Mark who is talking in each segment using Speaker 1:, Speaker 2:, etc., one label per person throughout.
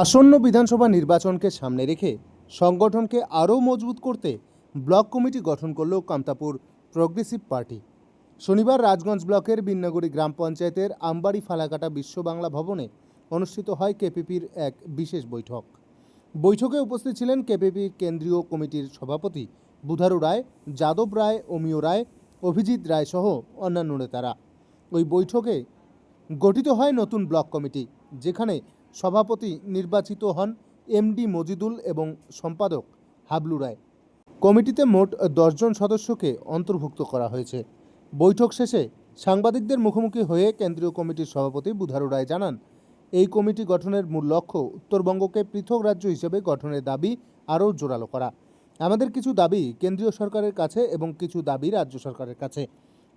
Speaker 1: আসন্ন বিধানসভা নির্বাচনকে সামনে রেখে সংগঠনকে আরও মজবুত করতে ব্লক কমিটি গঠন করল কামতাপুর প্রগ্রেসিভ পার্টি। শনিবার রাজগঞ্জ ব্লকের বিন্নাগুড়ি গ্রাম পঞ্চায়েতের আমবাড়ি ফালাকাটা বিশ্ব বাংলা ভবনে অনুষ্ঠিত হয় কেপিপির এক বিশেষ বৈঠক। বৈঠকে উপস্থিত ছিলেন কেপিপির কেন্দ্রীয় কমিটির সভাপতি বুধারু রায়, যাদব রায়, অমিয় রায়, অভিজিৎ রায় সহ অন্যান্য নেতারা। ওই বৈঠকে গঠিত হয় নতুন ব্লক কমিটি, যেখানে সভাপতি নির্বাচিত হন এমডি মজিদুল এবং সম্পাদক হাবলু রায়। কমিটিতে মোট দশজন সদস্যকে অন্তর্ভুক্ত করা হয়েছে। বৈঠক শেষে সাংবাদিকদের মুখোমুখি হয়ে কেন্দ্রীয় কমিটির সভাপতি বুধারু রায় জানান, এই কমিটি গঠনের মূল লক্ষ্য উত্তরবঙ্গকে পৃথক রাজ্য হিসেবে গঠনের দাবি আরও জোরালো করা। আমাদের কিছু দাবি কেন্দ্রীয় সরকারের কাছে এবং কিছু দাবি রাজ্য সরকারের কাছে।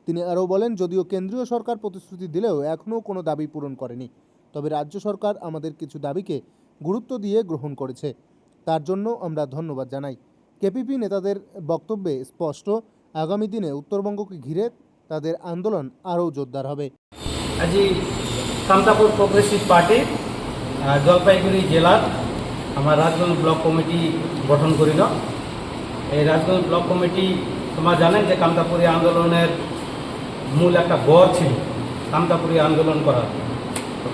Speaker 1: তিনি আরও বলেন, যদিও কেন্দ্রীয় সরকার প্রতিশ্রুতি দিলেও এখনও কোনো দাবি পূরণ করেনি। তবে রাজ্য সরকার আমাদের কিছু দাবিকে গুরুত্ব দিয়ে গ্রহণ করেছে। তার জন্য আমরা ধন্যবাদ জানাই। কেপিপি নেতাদের বক্তব্যে স্পষ্ট, আগামী দিনে উত্তরবঙ্গকে ঘিরে তাদের আন্দোলন আরও জোরদার হবে।
Speaker 2: আজি কামতাপুর প্রগ্রেসিভ পার্টি জলপাইগুড়ি জেলার আমার রাজগঞ্জ ব্লক কমিটি গঠন করিল। এই রাজগঞ্জ ব্লক কমিটি, তোমরা জানেন যে কামতাপুরী আন্দোলনের মূল একটা গড় ছিল কামতাপুরী আন্দোলন করার। তো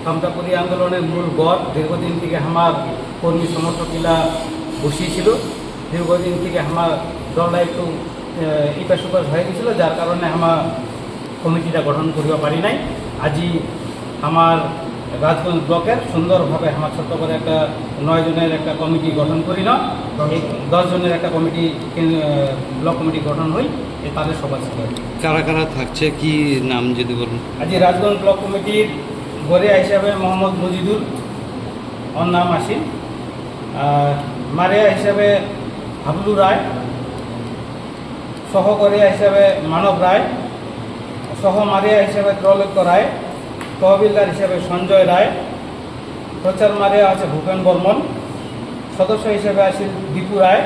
Speaker 2: আন্দোলনের মূল গড় দীর্ঘদিন থেকে আমার কর্মী সমর্থকরা বসিয়েছিল। দীর্ঘদিন থেকে আমার দলটা একটু ইপাস উপাস হয়ে গেছিল যার কারণে আমার কমিটিটা গঠন করিব পারি নাই। আজি আমার রাজগঞ্জ ব্লকের সুন্দরভাবে আমার ছোট্ট করে একটা নয় জনের একটা কমিটি গঠন করি না এই দশ জনের একটা কমিটি ব্লক কমিটি গঠন হই এ তাদের সবার সাথে
Speaker 3: কারা কারা থাকছে? কি নাম যদি বলুন?
Speaker 2: আজি রাজগঞ্জ ব্লক কমিটির গড়িয়া হিসাবে মোহাম্মদ মজিদুল ওর নাম আর মারিয়া হিসাবে হাবলু রায়। সহকরিয়া হিসাবে মানব রায়। সহ মারিয়া হিসাবে ত্রৈলোক্য রায়। তহবিলদার হিসাবে সঞ্জয় রায়। প্রচার মারিয়া আছে ভূপেন বর্মন। সদস্য হিসেবে আসিল দীপু রায়।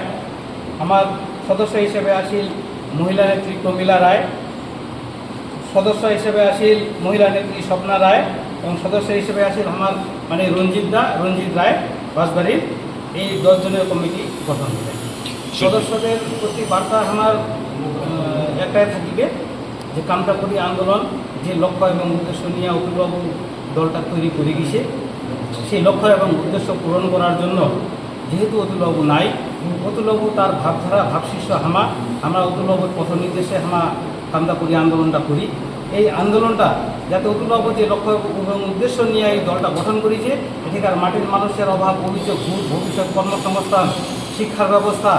Speaker 2: আমার সদস্য হিসেবে আসিল মহিলা নেত্রী প্রমীলা রায়। সদস্য হিসেবে আসিল মহিলা নেত্রী স্বপ্না রায়। এবং সদস্য হিসেবে আসিল আমার মানে রঞ্জিত দা রঞ্জিত রায় বাসবাড়ির এই দশজনের কমিটি গঠন হবে। সদস্যদের প্রতি বার্তা আমার একটাই থাকিবে যে কামতাপুরি আন্দোলন যে লক্ষ্য এবং উদ্দেশ্য নিয়ে অতুলবাবু দলটা তৈরি করে গেছে সেই লক্ষ্য এবং উদ্দেশ্য পূরণ করার জন্য যেহেতু অতুলবাবু নাই অতুলবাবু তার ভাবধারা ভাবশিষ্য হামা আমরা অতুলবাবুর পথ নির্দেশে হামা কামতাপুরি আন্দোলনটা করি। এই আন্দোলনটা যাতে অতুলবাবু যে লক্ষ্য এবং উদ্দেশ্য নিয়ে এই দলটা গঠন করেছে, এখানকার মাটির মানুষের অভাব, ভবিষ্যৎ ভবিষ্যৎ কর্মসংস্থান, শিক্ষার ব্যবস্থা,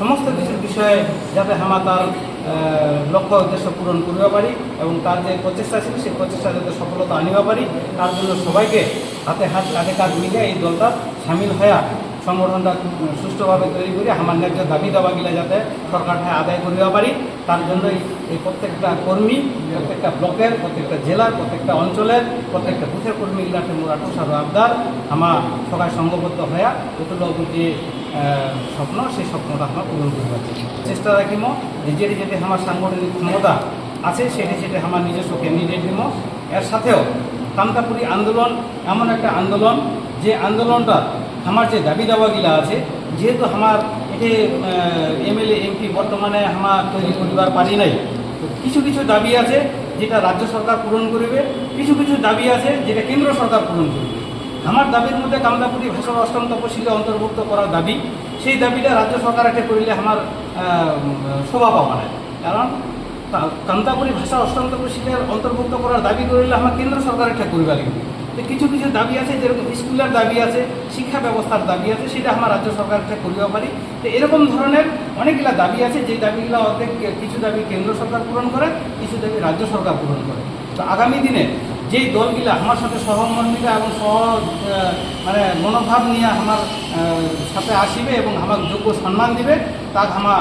Speaker 2: সমস্ত কিছুর বিষয়ে যাতে হামা তার লক্ষ্য উদ্দেশ্য পূরণ করিব পারি এবং তার যে প্রচেষ্টা ছিল, সেই প্রচেষ্টা যাতে সফলতা আনিবা পারি, তার জন্য সবাইকে হাতে হাত কাঁধে কাঁধ মিলিয়ে এই দলটা সামিল হয়ে সংগঠনটা সুষ্ঠুভাবে তৈরি করে আমার ন্যায্য দাবি দাবাগুলা যাতে সরকারকে আদায় করিবা পারি, তার জন্যই এই প্রত্যেকটা কর্মী, প্রত্যেকটা ব্লকের, প্রত্যেকটা জেলার, প্রত্যেকটা অঞ্চলের, প্রত্যেকটা বুথের কর্মীগুলাকে মোর আঠো সার আবদার, আমার সবাই সংঘবদ্ধ হয়ে অতুলবাবুর যে স্বপ্ন, সেই স্বপ্নটা আমরা পূরণ করতে পারছি চেষ্টা রাখিম। যে যেটি আমার সাংগঠনিক ক্ষমতা আছে, সেটি সেটি আমার নিজস্ব ক্যান্ডিডেট দিব এর সাথেও কামতাপুরি আন্দোলন এমন একটা আন্দোলন, যে আন্দোলনটা আমার যে দাবি দাবাগুলা আছে, যেহেতু আমার এটি এমএলএ, এমপি বর্তমানে আমার তৈরি করিবার পারি নাই, তো কিছু কিছু দাবি আছে যেটা রাজ্য সরকার পূরণ করিবে, কিছু কিছু দাবি আছে যেটা কেন্দ্র সরকার পূরণ করবে। আমার দাবির মধ্যে কামদাপুরি ভাষার অষ্টম তপশিলে অন্তর্ভুক্ত করার দাবি, সেই দাবিটা রাজ্য সরকার একটা করিলে আমার শোভা পাওয়া না কারণ কা- কামতাপুরি ভাষা অষ্টম তপশিলের অন্তর্ভুক্ত করার দাবি করিলে আমার কেন্দ্র সরকার একটা করিবা লাগবে। তো কিছু কিছু দাবি আছে, যেরকম স্কুলের দাবি আছে, শিক্ষা ব্যবস্থার দাবি আছে, সেটা আমার রাজ্য সরকার একটা করিবা পারি। তো এরকম ধরনের অনেকগুলা দাবি আছে যে দাবিগুলো অর্ধেক কিছু দাবি কেন্দ্র সরকার পূরণ করে, কিছু দাবি রাজ্য সরকার পূরণ করে। তো আগামী দিনে যেই দলগুলা আমার সাথে সহমর্মিতা এবং সহ মানে মনোভাব নিয়ে আমার সাথে আসবে এবং আমার যোগ্য সম্মান দিবে তাক আমার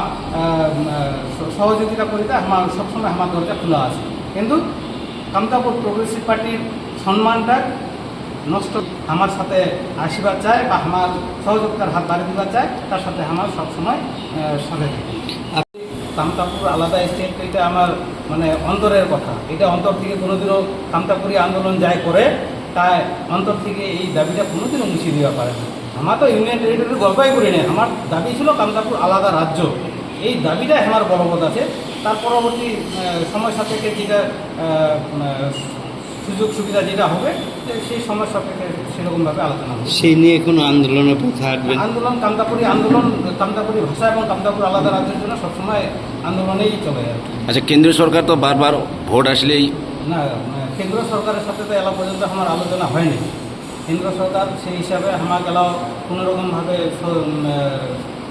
Speaker 2: সহযোগিতা করিতে আমার সবসময় আমার দরজা খোলা আছে। কিন্তু কামতাপুর প্রগ্রেসিভ পার্টির সম্মানটা নষ্ট আমার সাথে আশীর্বাদ চায় বা আমার সহযোগিতার হাত বাড়ি দিবার চায়, তার সাথে আমার সবসময় সাথে থাকে। কামতাপুর আলাদা স্টেট এটা আমার মানে অন্তরের কথা। এটা অন্তর থেকে কোনোদিনও কামতাপুরি আন্দোলন যায় করে, তাই অন্তর থেকে এই দাবিটা কোনোদিনও মুছিয়ে দেওয়া পারে না। আমার তো ইউনিয়ন টেরিটরি গল্পই করি না আমার দাবি ছিল কামতাপুর আলাদা রাজ্য। এই দাবিটাই আমার বলবৎ আছে। তার পরবর্তী সময় সাপেক্ষে যেটা সুযোগ সুবিধা যেটা হবে সেই সময় সাপেক্ষে সেরকমভাবে আলোচনা হবে।
Speaker 3: সেই নিয়ে কোনো আন্দোলনের পথে হাঁটবেন?
Speaker 2: আন্দোলন কামতাপুরি আন্দোলন কামতাপুরি ভাষা এবং কামতাপুর আলাদা রাজ্যের জন্য সবসময় আন্দোলনেই চলে
Speaker 4: আচ্ছা কেন্দ্রীয় সরকার তো বারবার ভোট আসলেই
Speaker 2: না কেন্দ্র সরকারের সাথে তো এলা পর্যন্ত আমার আলোচনা হয়নি। কেন্দ্র সরকার সেই হিসাবে আমার এলাও কোনো রকমভাবে স- উম, আহ,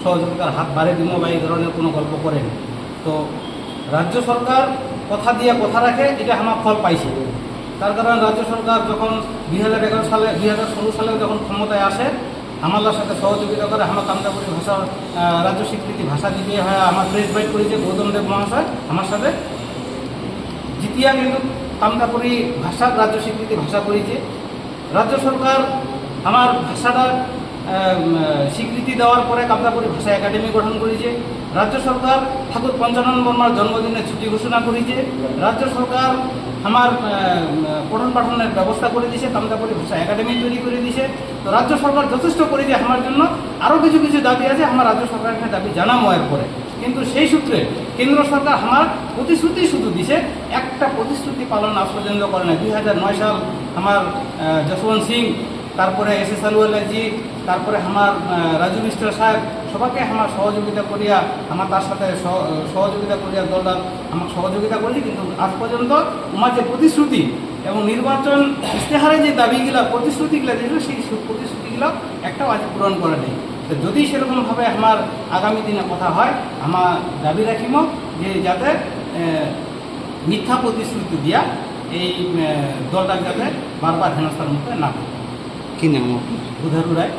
Speaker 2: সহযোগিতার হাত বাড়িয়ে দিব বা এই ধরনের কোনো গল্প করেনি। তো রাজ্য সরকার কথা দিয়ে কথা রাখে এটা আমার ফল পাইছে। তার কারণ রাজ্য সরকার যখন দুই হাজার এগারো সালে, দুই হাজার ষোলো সালে যখন ক্ষমতায় আসে আমাদের সাথে সহযোগিতা করে আমার কামতাপুরি ভাষা রাজ্য স্বীকৃতি ভাষা দিবে হয়, আমার প্রেস বাইট করেছে গৌতম দেব মহাশয় আমার সাথে। জিতিয়া কিন্তু কামতাপুরি ভাষার রাজ্য স্বীকৃতি ভাষা করেছে। রাজ্য সরকার আমার ভাষাটা স্বীকৃতি দেওয়ার পরে কামতাপুরি ভাষা একাডেমি গঠন করেছে। রাজ্য সরকার ঠাকুর পঞ্চানন বর্মার জন্মদিনে ছুটি ঘোষণা করেছে। রাজ্য সরকার আমার আম, পঠন পাঠনের ব্যবস্থা করে দিয়েছে কামতাপুরি ভাষা একাডেমি তৈরি করে দিয়েছে। তো রাজ্য সরকার যথেষ্ট করেছে আমার জন্য আরও কিছু কিছু দাবি আছে আমার রাজ্য সরকারকে দাবি জানামো এরপরে কিন্তু সেই সূত্রে কেন্দ্র সরকার আমার প্রতিশ্রুতি শুধু দিছে একটা প্রতিশ্রুতি পালন আজ পর্যন্ত করে না দুই হাজার নয় সাল আমার যশবন্ত সিং তারপরে এস এস আলু আলুয়ালাজি তারপরে আমার রাজু মিশ্র সাহেব সবাইকে আমার সহযোগিতা করিয়া আমার তার সাথে সহ- সহযোগিতা করিয়া দলটা আমার সহযোগিতা করেছি কিন্তু আজ পর্যন্ত আমার যে প্রতিশ্রুতি এবং নির্বাচন ইশতেহারে যে দাবিগুলো প্রতিশ্রুতিগুলো দিয়েছিল সেই প্রতিশ্রুতিগুলো একটাও আজ পূরণ করে নেই। তো যদি সেরকমভাবে আমার আগামী দিনে কথা হয় আমার দাবি রাখিম যে যাতে মিথ্যা প্রতিশ্রুতি দিয়া এই দলটা যাতে বারবার হেনস্থার মুখে না
Speaker 3: কি নাম
Speaker 2: বুধারু রায়।